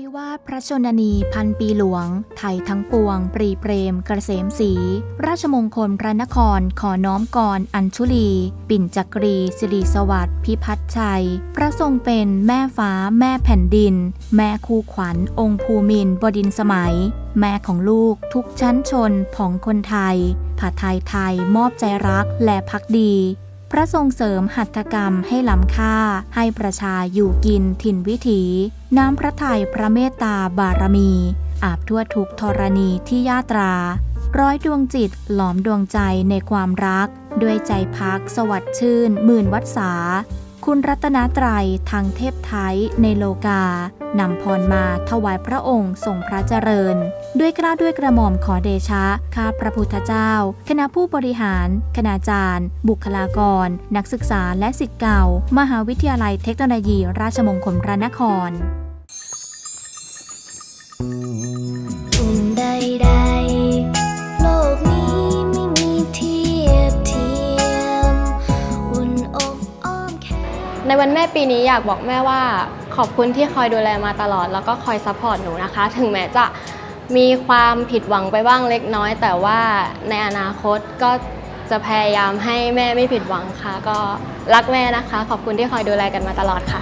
พิวาทพระชนนีพันปีหลวง ไทยทั้งปวง ปรีเปรมกระเสมสี ราชมงคลพระนคร ขอน้อมกรอัญชุลี ปิ่นจักรี สิริสวัสดิ์พิพัฒชัย พระทรงเป็นแม่ฟ้า แม่แผ่นดิน แม่คู่ขวัญ องค์ภูมินบดินสมัย แม่ของลูกทุกชั้นชนของคนไทยผัดไทยไทยมอบใจรักและพักดี พระทรงเสริมหัตถกรรมให้ล้ำค่า ให้ประชาอยู่กินถิ่นวิถี น้ำพระทัยพระเมตตาบารมี อาบทั่วทุกธรณีที่ยาตรา ร้อยดวงจิตหลอมดวงใจในความรัก ด้วยใจพักสวัสดชื่น หมื่นวัดษา คุณรัตนตรัยทางเทพไทยในโลกา นำพรมาถวายพระองค์ทรงพระเจริญ ด้วยกล้าวด้วยกระหม่อมขอเดชะ ข้าพระพุทธเจ้า คณะผู้บริหาร คณาจารย์ บุคลากร นักศึกษาและสิทธิ์เก่า มหาวิทยาลัยเทคโนโลยี ราชมงคลพระนครอุ่นใดๆโลกนี้ไม่มีเทียบเทียม อุ่นอกอ้อมแขนในวันแม่ปีนี้อยากบอกแม่ว่า ขอบคุณที่คอยดูแลมาตลอด แล้วก็คอยซัพพอร์ตหนูนะคะ ถึงแม้จะมีความผิดหวังไปบ้างเล็กน้อย แต่ว่าในอนาคตก็จะพยายามให้แม่ไม่ผิดหวังค่ะ ก็รักแม่นะคะ ขอบคุณที่คอยดูแลกันมาตลอดค่ะ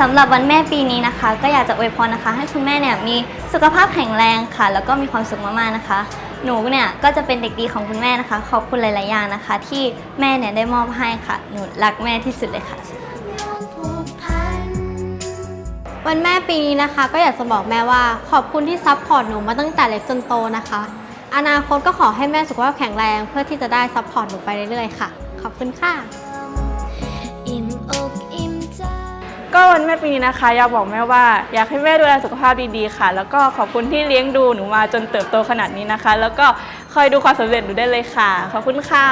สำหรับวันแม่ปีนี้นะคะ ก็อยากจะอวยพรนะคะ ให้คุณแม่เนี่ยมีสุขภาพแข็งแรงค่ะ แล้วก็มีความสุขมากๆนะคะ หนูเนี่ยก็จะเป็นเด็กดีของคุณแม่นะคะ ขอบคุณหลายๆอย่างนะคะ ที่แม่เนี่ยได้มอบให้ค่ะ หนูรักแม่ที่สุดเลยค่ะ วันแม่ปีนี้นะคะ ก็อยากจะบอกแม่ว่าขอบคุณที่ซัพพอร์ตหนูมาตั้งแต่เล็กจนโตนะคะ อนาคตก็ขอให้แม่สุขภาพแข็งแรงเพื่อที่จะได้ซัพพอร์ตหนูไปเรื่อยๆ ค่ะ ขอบคุณค่ะ อิ่มอกอิ่มใจ ก็วันแม่ปีนี้นะคะ อยากบอกแม่ว่า อยากให้แม่ดูแลสุขภาพดีๆค่ะ แล้วก็ขอบคุณที่เลี้ยงดูหนูมาจนเติบโตขนาดนี้นะคะ แล้วก็คอยดูความสำเร็จหนูได้เลยค่ะ ขอบคุณค่ะ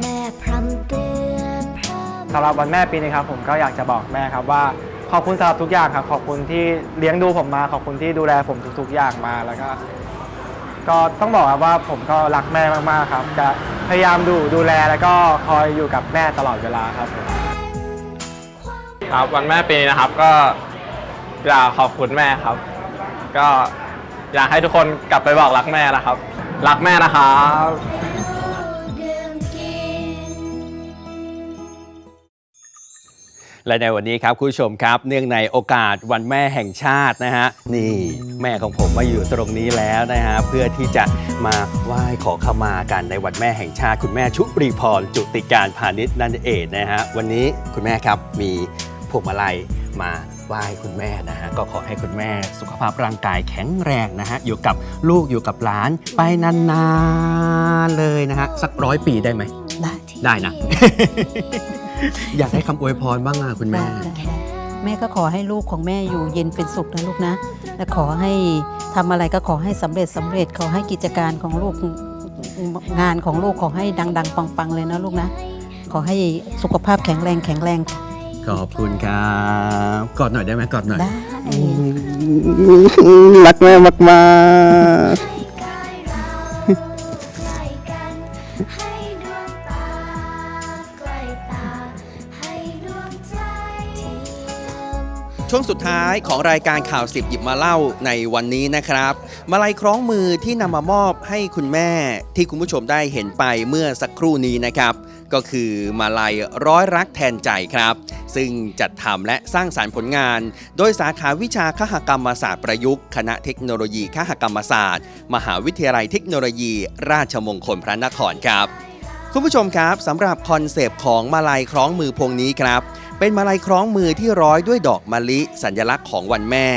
แม่พรำเตือนพร่ำสำหรับวันแม่ปีนี้ครับผมก็อยากจะบอกแม่ครับว่า ขอบคุณสำหรับทุกอย่างครับขอบคุณที่เลี้ยงดูผมมา ขอบคุณที่ดูแลผมทุกๆอย่างมาแล้วก็ ก็ต้องบอกครับว่าผมก็รักแม่มากๆครับ จะพยายามดูดูแลแล้วก็คอยอยู่กับแม่ตลอดเวลาครับผม ครับวันแม่ปีนี้นะครับก็อยากขอบคุณแม่ครับ ก็อยากให้ทุกคนกลับไปบอกรักแม่นะครับ รักแม่นะครับ และในวันนี้ครับคุณผู้ชมครับ เนื่องในโอกาสวันแม่แห่งชาตินะฮะนี่แม่ของผมมาอยู่ตรงนี้แล้วนะฮะเพื่อที่จะมาไหว้ขอขมากันในวันแม่แห่งชาติ คุณแม่ชุปรีพรจุติการพาณิชย์นั่นเองนะฮะวันนี้คุณแม่ครับมีพวงมาลัยมาไหว้คุณแม่นะฮะก็ขอให้คุณแม่สุขภาพร่างกายแข็งแรงนะฮะอยู่กับลูกอยู่กับหลานไปนานๆเลยนะฮะสักร้อยปีได้ไหมได้ ได้นะ อยากให้คำอวยพรบ้างอะคุณแม่ได้ได้ได้แม่ก็ขอให้ลูกของแม่อยู่เย็นเป็นสุขนะลูกนะ และขอให้ทำอะไรก็ขอให้สำเร็จสำเร็จขอให้กิจการของลูกงานของลูกขอให้ดัง ๆ ปังๆเลยนะลูกนะ ขอให้สุขภาพแข็งแรงแข็งแรงขอบคุณครับกอดหน่อยได้ไหมกอดหน่อย ได้ รักแม่มากม ช่วงสุดท้ายของรายการข่าวสิบหยิบมาเล่าในวันนี้นะครับ มาลัยคล้องมือที่นำมามอบให้คุณแม่ที่คุณผู้ชมได้เห็นไปเมื่อสักครู่นี้นะครับ ก็คือมาลัยร้อยรักแทนใจครับ ซึ่งจัดทำและสร้างสารรค์ผลงาน โดยสาขาวิชาคหกรรมศาสตร์ประยุกต์ คณะเทคโนโลยีคหกรรมศาสตร์ มหาวิทยาลัยเทคโนโลยี ราชมงคลพระนครครับ คุณผู้ชมครับสำหรับคอนเซปต์ของมาลัยคล้องมือพวงนี้ครับ เป็นมาลัยคล้องมือที่ร้อยด้วยดอกมะลิ สัญลักษณ์ของวันแม่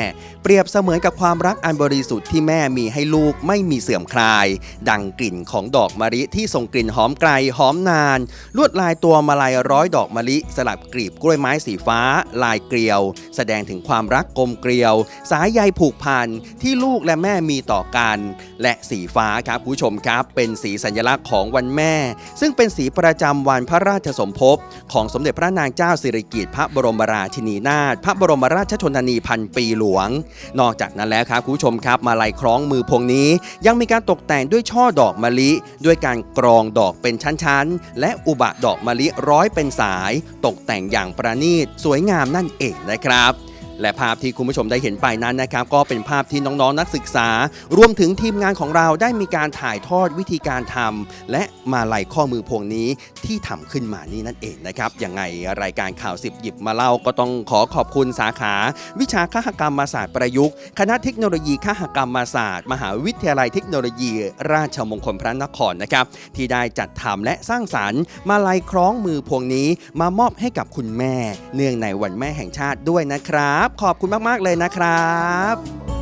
เปรียบเสมือนกับความรักอันบริสุทธิ์ที่แม่มีให้ลูกไม่มีเสื่อมคลาย ดังกลิ่นของดอกมะลิที่ส่งกลิ่นหอมไกลหอมนาน ลวดลายตัวมาลัยร้อยดอกมะลิ สลับกลีบกล้วยไม้สีฟ้า ลายเกลียว แสดงถึงความรักกลมเกลียว สายใยผูกพันที่ลูกและแม่มีต่อกัน และสีฟ้าครับผู้ชมครับ เป็นสีสัญลักษณ์ของวันแม่ ซึ่งเป็นสีประจำวันพระราชสมภพของสมเด็จพระนางเจ้าสิริกิติ์พระบรมราชินีนาถพระบรมราชชนนีพันปีหลวง นอกจากนั้นแล้วครับคุณผู้ชมครับมาลัยคล้องมือพวงนี้ ยังมีการตกแต่งด้วยช่อดอกมะลิ ด้วยการกรองดอกเป็นชั้นๆ และอุบะดอกมะลิร้อยเป็นสาย ตกแต่งอย่างประณีตสวยงามนั่นเองนะครับ และภาพที่คุณผู้ชมได้เห็นไปนั้นนะครับ ก็เป็นภาพที่น้องๆนักศึกษา รวมถึงทีมงานของเราได้มีการถ่ายทอดวิธีการทำและมาลัยข้อมือพวงนี้ที่ทำขึ้นมานี่นั่นเองนะครับยังไงรายการข่าวสิบหยิบมาเล่าก็ต้องขอขอบคุณสาขา วิชาคหกรรมศาสตร์ประยุกต์ คณะเทคโนโลยีคหกรรมศาสตร์ มหาวิทยาลัยเทคโนโลยี ราชมงคลพระนครนะครับที่ได้จัดทำและสร้างสรรค์ มาลัยคล้องมือพวงนี้ มามอบให้กับคุณแม่ เนื่องในวันแม่แห่งชาติด้วยนะครับขอบคุณมาก ๆ เลยนะครับ